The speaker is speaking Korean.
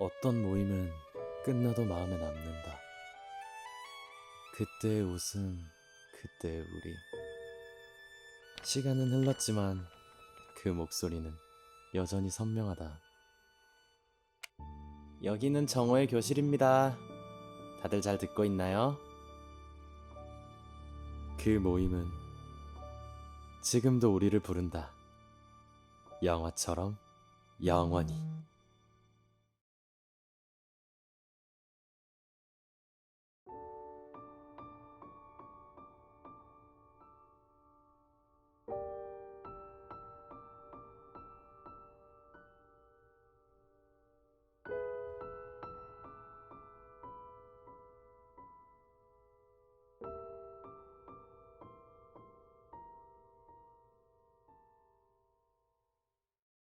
어떤 모임은 끝나도 마음에 남는다. 그때의 웃음, 그때의 우리. 시간은 흘렀지만 그 목소리는 여전히 선명하다. 여기는 정호의 교실입니다. 다들 잘 듣고 있나요? 그 모임은 지금도 우리를 부른다. 영화처럼 영원히.